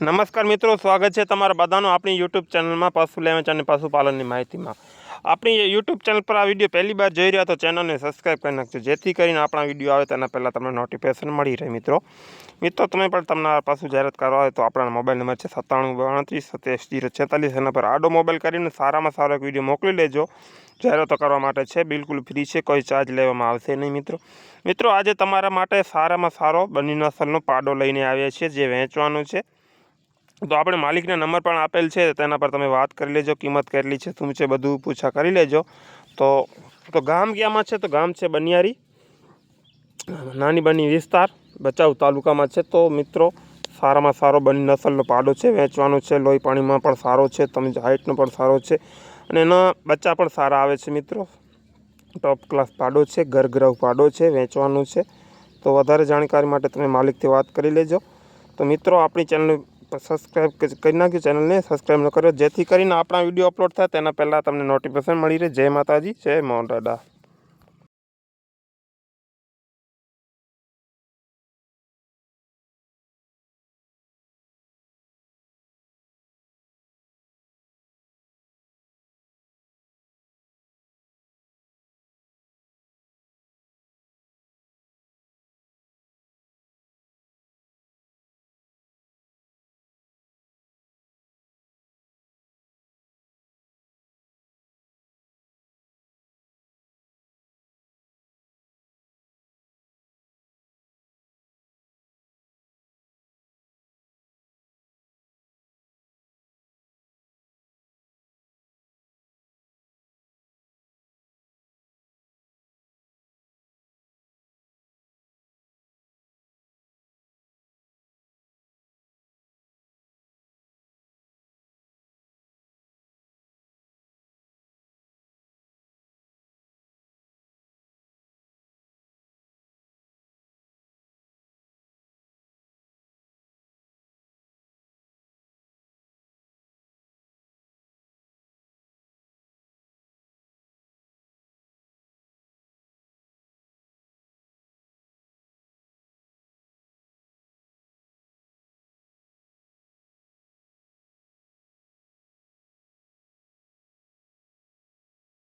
નમસ્કાર મિત્રો, સ્વાગત છે તમારા બધાનું આપણી યુટ્યુબ ચેનલમાં પશુ લેવેચ અને પશુપાલનની માહિતીમાં. આપણી યુટ્યુબ ચેનલ પર આ વીડિયો પહેલી વાર જોઈ રહ્યા તો ચેનલને સબસ્ક્રાઈબ કરી નાખજો. જેથી કરીને આપણા વીડિયો આવે તેના પહેલાં તમને નોટિફિકેશન મળી રહે મિત્રો. મિત્રો, તમે પણ તમને પશુ જાહેરાત કરવા હોય તો આપણા મોબાઈલ નંબર છે સત્તાણું ગણત્રીસ સત્યાવીસ જીરો છેતાલીસ એના પર આડો મોબાઈલ કરીને સારામાં સારો એક વીડિયો મોકલી લેજો. જાહેરાતો કરવા માટે છે, બિલકુલ ફ્રી છે, કોઈ ચાર્જ લેવામાં આવશે નહીં મિત્રો. મિત્રો, આજે તમારા માટે સારામાં સારો બની નસલનો પાડો લઈને આવ્યા છીએ, જે વેચવાનો છે. તો આપણે માલિકને નંબર પણ આપેલ છે, તેના પર તમે વાત કરી લેજો, કિંમત કેટલી છે, શું છે, બધું પૂછા કરી લેજો. તો તો ગામ ક્યાંમાં છે? તો ગામ છે બનિયારી, નાની બની વિસ્તાર ભચાઉ તાલુકામાં છે. તો મિત્રો, સારામાં સારો બની નસલનો પાડો છે, વેચવાનો છે, લોહી પાણીમાં પણ સારો છે, તમે હાઇટનો પણ સારો છે, અને એના બચ્ચા પણ સારા આવે છે મિત્રો. ટોપ ક્લાસ પાડો છે ગરગ્રહ પાડો છે, વેચવાનું છે. તો વધારે જાણકારી માટે તમે માલિકથી વાત કરી લેજો. તો મિત્રો, આપણી ચેનલ સબસ્ક્રાઈબ કરી નાખ્યું ચેનલને સબસ્ક્રાઈબ ન. કર્યો, જેથી કરીને આપણા વીડિયો અપલોડ થાય, તેના પહેલાં તમને નોટિફિકેશન મળી રહે. જય માતાજી, જય મોહન દાદા